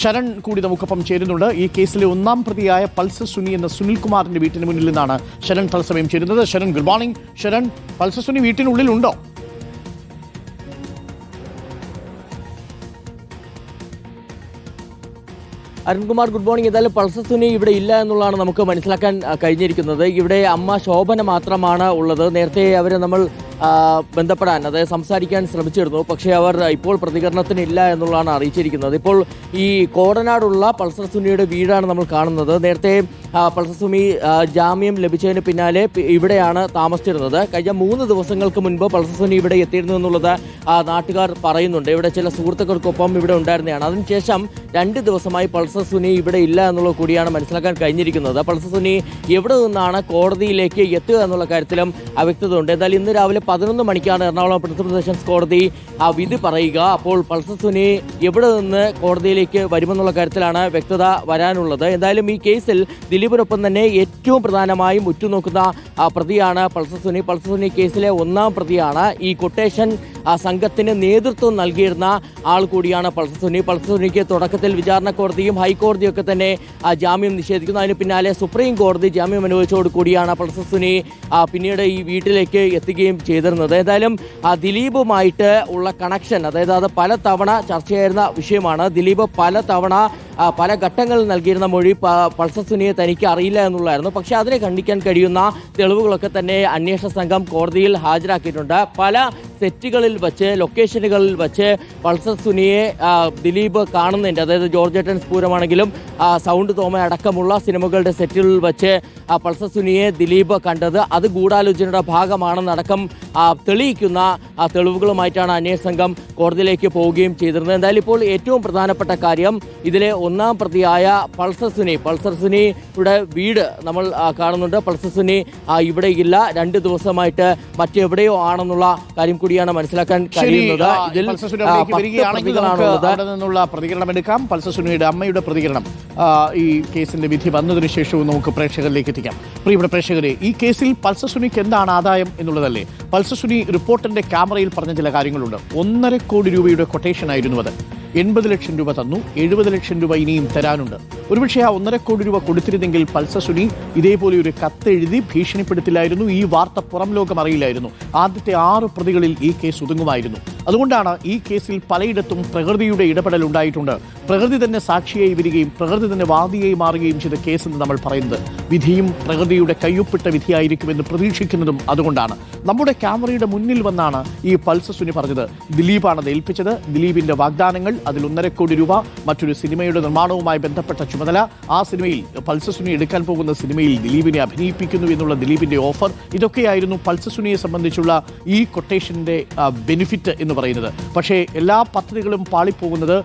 ശരൺ കൂടി നമുക്കൊപ്പം ചേരുന്നുണ്ട്. ഈ കേസിലെ ഒന്നാം പ്രതിയായ പൾസർ സുനി എന്ന സുനിൽകുമാറിന്റെ വീട്ടിന് മുന്നിൽ നിന്നാണ് ശരൺ തത്സമയം ചേരുന്നത്. Sharan good morning Sharan Pulsar Suni വീട്ടിനുള്ളിൽ ഉണ്ടോ അരുൺകുമാർ ഗുഡ് മോർണിംഗ് ഏതായാലും പൾസർ സുനി ഇവിടെ ഇല്ല എന്നുള്ളതാണ് നമുക്ക് മനസ്സിലാക്കാൻ കഴിഞ്ഞിരിക്കുന്നത്. ഇവിടെ അമ്മ ശോഭന മാത്രമാണ് ഉള്ളത്. നേരത്തെ അവരെ നമ്മൾ ബന്ധപ്പെടാൻ അതായത് സംസാരിക്കാൻ ശ്രമിച്ചിരുന്നു. പക്ഷേ അവർ ഇപ്പോൾ പ്രതികരണത്തിനില്ല എന്നുള്ളതാണ് അറിയിച്ചിരിക്കുന്നത്. ഇപ്പോൾ ഈ കോടനാടുള്ള പൾസർ സുനിയുടെ വീടാണ് നമ്മൾ കാണുന്നത്. നേരത്തെ പൾസർ സുനി ജാമ്യം ലഭിച്ചതിന് പിന്നാലെ ഇവിടെയാണ് താമസിച്ചിരുന്നത്. കഴിഞ്ഞ മൂന്ന് ദിവസങ്ങൾക്ക് മുൻപ് പൾസർ സുനി ഇവിടെ എത്തിയിരുന്നു എന്നുള്ളത് നാട്ടുകാർ പറയുന്നുണ്ട്. ഇവിടെ ചില സുഹൃത്തുക്കൾക്കൊപ്പം ഇവിടെ ഉണ്ടായിരുന്നതാണ്. അതിനുശേഷം രണ്ട് ദിവസമായി പൾസർ സുനി ഇവിടെ ഇല്ല എന്നുള്ളത് കൂടിയാണ് മനസ്സിലാക്കാൻ കഴിഞ്ഞിരിക്കുന്നത്. പൾസർ സുനി എവിടെ നിന്നാണ് കോടതിയിലേക്ക് എത്തുക എന്നുള്ള കാര്യത്തിലും അവ്യക്തത ഉണ്ട് എന്നാൽ ഇന്ന് രാവിലെ പതിനൊന്ന് മണിക്കാണ് എറണാകുളം പ്രിൻസിപ്പൽ സെഷൻസ് കോടതി ആ വിധി പറയുക. അപ്പോൾ പൾസർ സുനി എവിടെ നിന്ന് കോടതിയിലേക്ക് വരുമെന്നുള്ള കാര്യത്തിലാണ് വ്യക്തത വരാനുള്ളത്. എന്തായാലും ഈ കേസിൽ ദിലീപിനൊപ്പം തന്നെ ഏറ്റവും പ്രധാനമായും ഉറ്റുനോക്കുന്ന പ്രതിയാണ് പൾസർ സുനി. പൾസർ സുനി കേസിലെ ഒന്നാം പ്രതിയാണ്. ഈ കൊട്ടേഷൻ ആ സംഘത്തിന് നേതൃത്വം നൽകിയിരുന്ന ആൾ കൂടിയാണ് പൾസർ സുനി. പൾസർ സുനിക്ക് തുടക്കത്തിൽ വിചാരണ കോടതിയും ഹൈക്കോടതിയും ഒക്കെ തന്നെ ജാമ്യം നിഷേധിക്കുന്നു. അതിന് പിന്നാലെ സുപ്രീം കോടതി ജാമ്യം അനുവദിച്ചതോട് കൂടിയാണ് പൾസർ സുനി പിന്നീട് ഈ വീട്ടിലേക്ക് എത്തുകയും ചെയ്തിരുന്നത്. ഏതായാലും ദിലീപുമായിട്ട് ഉള്ള കണക്ഷൻ അതായത് അത് പല തവണ ചർച്ചയായിരുന്ന വിഷയമാണ്. ദിലീപ് പല തവണ പല ഘട്ടങ്ങളിൽ നൽകിയിരുന്ന മൊഴി പൾസർ സുനിയെ തനിക്ക് അറിയില്ല എന്നുള്ളതായിരുന്നു. പക്ഷേ അതിനെ ഖണ്ഡിക്കാൻ കഴിയുന്ന തെളിവുകളൊക്കെ തന്നെ അന്വേഷണ സംഘം കോടതിയിൽ ഹാജരാക്കിയിട്ടുണ്ട്. പല സെറ്റുകളിൽ വച്ച് ലൊക്കേഷനുകളിൽ വച്ച് പൾസർ സുനിയെ ദിലീപ് കാണുന്നുണ്ട്. അതായത് ജോർജ് ഏട്ടൻസ് പൂരമാണെങ്കിലും സൗണ്ട് തോമ അടക്കമുള്ള സിനിമകളുടെ സെറ്റുകളിൽ വച്ച് പൾസർ സുനിയെ ദിലീപ് കണ്ടത്. അത് ഗൂഢാലോചനയുടെ ഭാഗമാണെന്നടക്കം തെളിയിക്കുന്ന ആ, തെളിവുകളുമായിട്ടാണ് അന്വേഷണ സംഘം കോടതിയിലേക്ക് പോവുകയും ചെയ്തിരുന്നത്. എന്തായാലും ഇപ്പോൾ ഏറ്റവും പ്രധാനപ്പെട്ട കാര്യം ഇതിലെ ഒന്നാം പ്രതിയായ പൾസർ സുനി പൾസർ സുനിയുടെ വീട് നമ്മൾ കാണുന്നുണ്ട്. പൾസർ സുനി ഇവിടെ ഇല്ല. രണ്ട് ദിവസമായിട്ട് മറ്റെവിടെയോ ആണെന്നുള്ള കാര്യം കൂടിയാണ് മനസ്സിലാക്കാൻ കഴിയുന്നത്. ഇതിൽ നിന്നുള്ള പ്രതികരണം എടുക്കാം. പൾസർ സുനിയുടെ അമ്മയുടെ പ്രതികരണം ഈ കേസിന്റെ വിധി വന്നതിന് ശേഷവും നമുക്ക് പ്രേക്ഷകരിലേക്ക് എത്തിക്കാം. പ്രിയപ്പെട്ട പ്രേക്ഷകരെ ഈ കേസിൽ പൾസർ സുനിക്ക് എന്താണ് ആദായം എന്നുള്ളതല്ലേ? പൾസർ സുനി റിപ്പോർട്ടറിന്റെ ക്യാമറയിൽ പറഞ്ഞ ചില കാര്യങ്ങളുണ്ട്. ഒന്നര കോടി രൂപയുടെ കൊട്ടേഷൻ ആയിരുന്നു അത്. എൺപത് ലക്ഷം രൂപ തന്നു. എഴുപത് ലക്ഷം രൂപ ഇനിയും തരാനുണ്ട്. ഒരുപക്ഷെ ആ ഒന്നര കോടി രൂപ കൊടുത്തിരുന്നെങ്കിൽ പൾസർ സുനി ഇതേപോലെ ഒരു കത്തെഴുതി ഭീഷണിപ്പെടുത്തില്ലായിരുന്നു. ഈ വാർത്ത പുറം ലോകം അറിയില്ലായിരുന്നു. ആദ്യത്തെ ആറ് പ്രതികളിൽ ഈ കേസ് ഒതുങ്ങുമായിരുന്നു. അതുകൊണ്ടാണ് ഈ കേസിൽ പലയിടത്തും പ്രകൃതിയുടെ ഇടപെടൽ ഉണ്ടായിട്ടുണ്ട്. പ്രകൃതി തന്നെ സാക്ഷിയായി വരികയും പ്രകൃതി തന്നെ വാദിയായി മാറുകയും ചെയ്ത കേസ് എന്ന് നമ്മൾ പറയുന്നത് വിധിയും പ്രകൃതിയുടെ കയ്യൊപ്പിട്ട വിധിയായിരിക്കുമെന്ന് പ്രതീക്ഷിക്കുന്നതും അതുകൊണ്ടാണ്. നമ്മുടെ ക്യാമറയുടെ മുന്നിൽ വന്നാണ് ഈ പൾസർ സുനി പറഞ്ഞത്. ദിലീപാണ് ഏൽപ്പിച്ചത്. ദിലീപിന്റെ വാഗ്ദാനങ്ങൾ അതിൽ ഒന്നര കോടി രൂപ മറ്റൊരു സിനിമയുടെ നിർമ്മാണവുമായി ബന്ധപ്പെട്ട ചുമതല ആ സിനിമയിൽ പൾസർ സുനി എടുക്കാൻ പോകുന്ന സിനിമയിൽ ദിലീപിനെ അഭിനയിപ്പിക്കുന്നു എന്നുള്ള ദിലീപിന്റെ ഓഫർ. ഇതൊക്കെയായിരുന്നു പൾസർ സുനിയെ സംബന്ധിച്ചുള്ള ഈ കൊട്ടേഷന്റെ ബെനിഫിറ്റ് എന്ന് പറയുന്നത്. പക്ഷേ എല്ലാ പദ്ധതികളും പാളിപ്പോകുന്നത്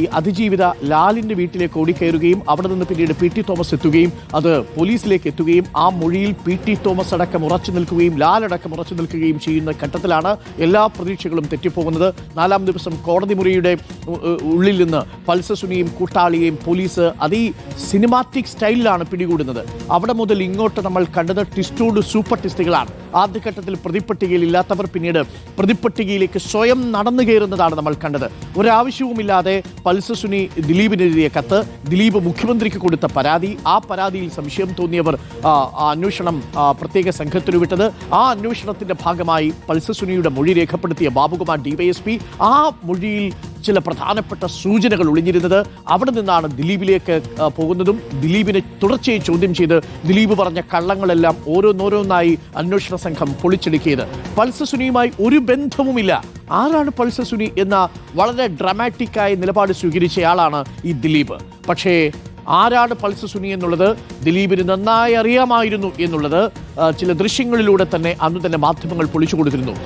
ഈ അതിജീവിത ലാലിന്റെ വീട്ടിലേക്ക് ഓടിക്കയറുകയും അവിടെ നിന്ന് പിന്നീട് പി ടി തോമസ് എത്തുകയും അത് പോലീസിലേക്ക് എത്തുകയും ആ മൊഴിയിൽ പി ടി തോമസ് അടക്കം ഉറച്ചു നിൽക്കുകയും ലാൽ അടക്കം ഉറച്ചു നിൽക്കുകയും ചെയ്യുന്ന ഘട്ടത്തിലാണ് എല്ലാ പ്രതീക്ഷകളും തെറ്റിപ്പോകുന്നത്. നാലാം ദിവസം കോടതി മുറിയുടെ ഉള്ളിൽ നിന്ന് പൾസസുനിയും കൂട്ടാളിയെയും പോലീസ് അതീ സിനിമാറ്റിക് സ്റ്റൈലിലാണ് പിടികൂടുന്നത്. അവിടെ മുതൽ ഇങ്ങോട്ട് നമ്മൾ കണ്ടത് ടിസ്റ്റോട് സൂപ്പർ ടിസ്റ്റുകളാണ് ആദ്യഘട്ടത്തിൽ പ്രതിപ്പട്ടികയിൽ ഇല്ലാത്തവർ പിന്നീട് പ്രതിപ്പട്ടികയിലേക്ക് സ്വയം നടന്നു കയറുന്നതാണ് നമ്മൾ കണ്ടത്. ഒരാവശ്യവുമില്ലാതെ പൾസർ സുനി ദിലീപിനെതിരെ കത്ത് ദിലീപ് മുഖ്യമന്ത്രിക്ക് കൊടുത്ത പരാതി ആ പരാതിയിൽ സംശയം തോന്നിയവർ അന്വേഷണം പ്രത്യേക സംഘത്തിന് വിട്ടത്. ആ അന്വേഷണത്തിന്റെ ഭാഗമായി പൾസസുനിയുടെ മൊഴി രേഖപ്പെടുത്തിയ ബാബുകുമാർ ഡിവൈഎസ്പി ആ മൊഴിയിൽ ചില പ്രധാനപ്പെട്ട സൂചനകൾ ഒളിഞ്ഞിരുന്നത് അവിടെ നിന്നാണ് ദിലീപിലേക്ക് പോകുന്നതും ദിലീപിനെ തുടർച്ചയായി ചോദ്യം ചെയ്ത് ദിലീപ് പറഞ്ഞ കള്ളങ്ങളെല്ലാം ഓരോന്നോരോന്നായി അന്വേഷണ സംഘം പൊളിച്ചെടുക്കിയത്. പൾസസുനിയുമായി ഒരു ബന്ധവുമില്ല. ആരാണ് പൾസസുനി എന്ന വളരെ ഡ്രമാറ്റിക്കായ നിലപാട് സ്വീകരിച്ചയാളാണ് ഈ ദിലീപ്. പക്ഷേ ആരാണ് പൾസസുനി എന്നുള്ളത് ദിലീപിന് നന്നായി അറിയാമായിരുന്നു എന്നുള്ളത് ചില ദൃശ്യങ്ങളിലൂടെ തന്നെ അന്ന് തന്നെ മാധ്യമങ്ങൾ പൊളിച്ചു കൊടുത്തിരുന്നു.